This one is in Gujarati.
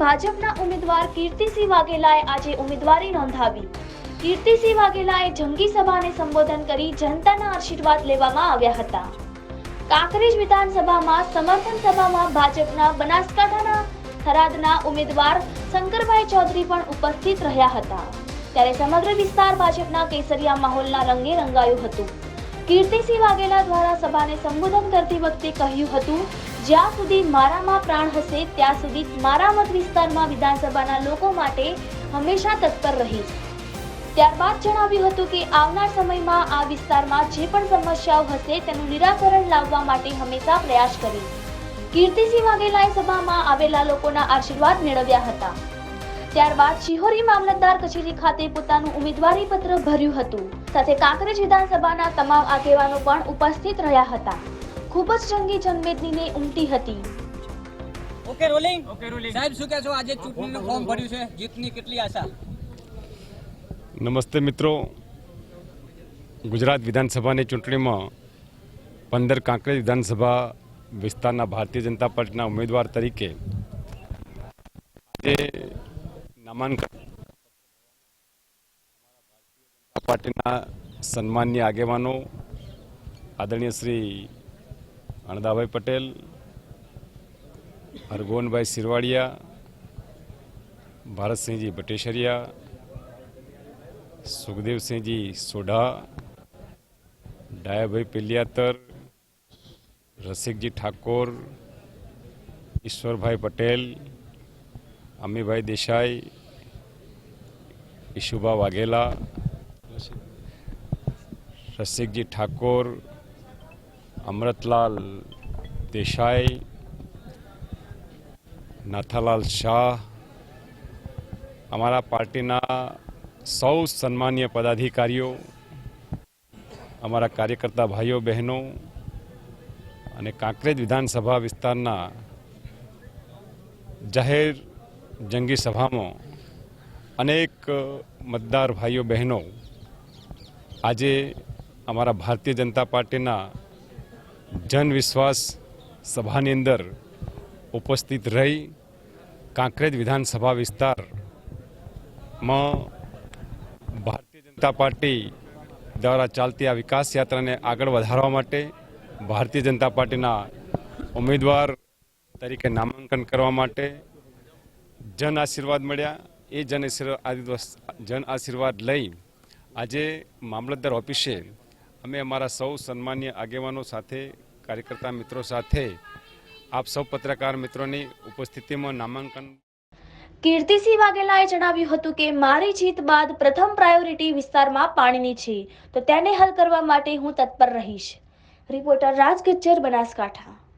ભાજપના ઉમેદવાર કીર્તિસિંહ વાઘેલાએ આજે ઉમેદવારી નોંધાવી. કીર્તિસિંહ વાઘેલાએ જંગી સભાને સંબોધન કરી જનતાના આશીર્વાદ લેવામાં આવ્યા હતા. કાંકરેજ વિધાનસભામાં સમર્થન સભામાં ભાજપના બનાસકાંઠાના થરાદના ઉમેદવાર શંકરભાઈ ચૌધરી પણ ઉપસ્થિત રહ્યા હતા. ત્યારે સમગ્ર વિસ્તાર ભાજપના કેસરિયા માહોલના રંગે રંગાયું હતું. કીર્તિસિંહ વાઘેલા દ્વારા સભાને સંબોધન કરતી વખતે કહ્યું હતું જ્યાં સુધી મારામાં પ્રાણ હશે, ત્યાં સુધી મારા મત વિસ્તારમાં વિધાનસભાના લોકો માટે હંમેશા તત્પર રહીશ ત્યારબાદ જણાવ્યું હતું કે, આવનાર સમયમાં આ વિસ્તારમાં જે પણ સમસ્યાઓ હશે, તેનું નિરાકરણ લાવવા માટે હંમેશા પ્રયાસ કરીશ કીર્તિસિંહ વાઘેલાએ સભામાં આવેલા લોકોના આશીર્વાદ મેળવ્યા હતા. ત્યારબાદ શિહોરી મામલતદાર કચેરી ખાતે પોતાનું ઉમેદવારી પત્ર ભર્યું હતું. સાથે કાંકરેજ વિધાનસભાના તમામ આગેવાનો પણ ઉપસ્થિત રહ્યા હતા. ખૂબ જ રંગી જનમેદનીને ઉમટી હતી. ઓકે રોલિંગ ઓકે રોલિંગ સાહેબ શું કહેશો? આજે ચૂંટણીનું ફોર્મ ભર્યું છે. જીતની કેટલી આશા? નમસ્તે મિત્રો. ગુજરાત વિધાનસભાની ચૂંટણીમાં પંદર કાંકરેજ વિધાનસભા વિસ્તારના ભારતીય જનતા પાર્ટીના ઉમેદવાર તરીકે આજે નામાંકન ભારતીય જનતા પાર્ટીના સન્માનની આગેવાનો આદરણીય શ્રી અણદાભાઈ પટેલ હરગોનભાઈ સિરવાડિયા ભારતસિંહજી ભટેશરિયા સુખદેવસિંહજી સોઢા, ડાયાભાઈ પેલિયાતર, રસિકજી ઠાકોર, ઈશ્વરભાઈ પટેલ, અમીભાઈ દેસાઈ, ઈશુભા વાઘેલા, રસિકજી ઠાકોર અમૃતલાલ દેસાઈ, નાથાલાલ શાહ અમારા પાર્ટીના સૌ સન્માનીય પદાધિકારીઓ, અમારા કાર્યકર્તા ભાઈઓ, બહેનો અને કાંકરેજ વિધાનસભા વિસ્તારના જાહેર જંગી સભામાં અનેક મતદાર ભાઈઓ, બહેનો આજે અમારા ભારતીય જનતા પાર્ટીના જન વિશ્વાસ સભાની અંદર ઉપસ્થિત રહી કાંકરેજ વિધાનસભા વિસ્તારમાં ભારતીય જનતા પાર્ટી દ્વારા ચાલતી આ વિકાસ યાત્રાને આગળ વધારવા માટે ભારતીય જનતા પાર્ટીના ઉમેદવાર તરીકે નામાંકન કરવા માટે જન આશીર્વાદ મળ્યા. એ જન આશીર્વાદ જન આશીર્વાદ લઈ આજે મામલતદાર ઓફિસે અમે અમારા સૌ સન્માન્ય આગેવાનો સાથે, કાર્યકર્તા મિત્રો સાથે, આપ સૌ પત્રકાર મિત્રોની ઉપસ્થિતિમાં નામાંકન કીર્તિસિંહ વાઘેલાએ જણાવ્યું હતું કે, મારી જીત બાદ પ્રથમ પ્રાયોરિટી વિસ્તારમાં પાણીની છે. તો તેને હલ કરવા માટે હું તત્પર રહીશ. રિપોર્ટર રાજ ગજ્જર બનાસકાંઠા.